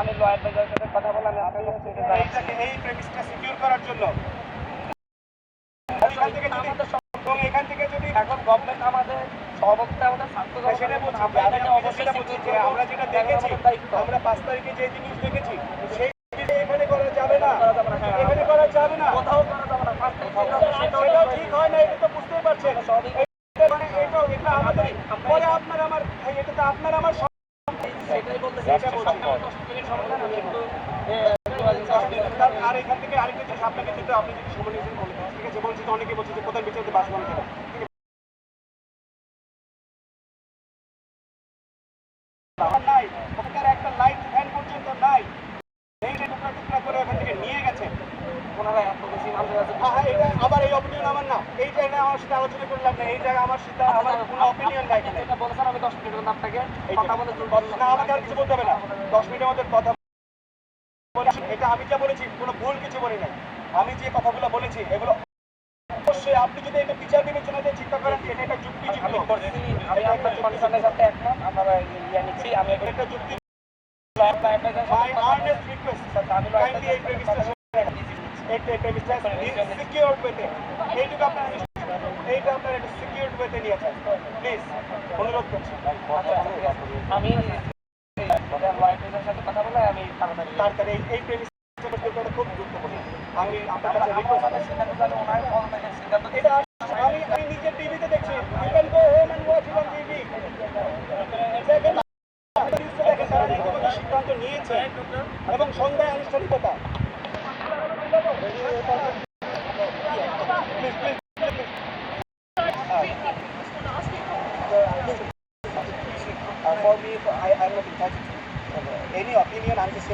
আমি ল অ্যাডভাইজারের সাথে কথা বললাম এইটাকে এই প্রেমিসটা সিকিউর করার জন্য এখান থেকে যদি এখান গভর্নমেন্ট আমাদের আমরা পাঁচ তারিখে যে জিনিস দেখেছি সেই এখানে করা যাবে না। এখানে করা যাবে না এটা বুঝতেই পারছেন এটা আমাদের আপনার আমার এটা তো আপনার আমার ফ্যান পর্যন্ত নাই এই টুকরা টুকরা করে ওখান থেকে নিয়ে গেছে ওনারা আবার এই অপিনিয়ন আমার না এই জায়গায় আমার সাথে আলোচনা করলাম না এই জায়গায় আমার সাথে আমার কোনো অপিনিয়ন নাই এটা আমি দশ মিনিটের মধ্যে আপনাকে কথা বলে না আমাকে আর কিছু বলতে হবে না। দশ মিনিটের মধ্যে কথা এটা আমি যা বলেছি কোনো ভুল কিছু বলি নাই। আমি যে কথাগুলো বলেছি এগুলো অবশ্যই আপনি যদি এটা বিচার বিবেচনাতে চিন্তা করেন এটা একটা যুক্তিযুক্ত আমি করছি আপনার কনসার্নের সাথে একমত আমরা ইয়ে নিচ্ছি আমি একটা যুক্তি সাথে কথা আমি এই প্রেমিসটা এই এইটুকু আপনার এইটা আপনার একটা সিকিউরড ওয়েতে নিয়ে যান। প্লিজ অনুরোধ করছি। আমি সাথে কথা বলে আমি তাড়াতাড়ি এই এই খুব গুরুত্বপূর্ণ। আমি আপনার কাছে রিকোয়েস্ট এটা আমি আমি নিজে টিভিতে দেখছি। You can go home and watch it on TV সিদ্ধান্ত নিয়েছে এবং সন্ধ্যায় আনুষ্ঠানিকতা। Uh, for me, I, I'm not entitled to uh, any opinion. I'm just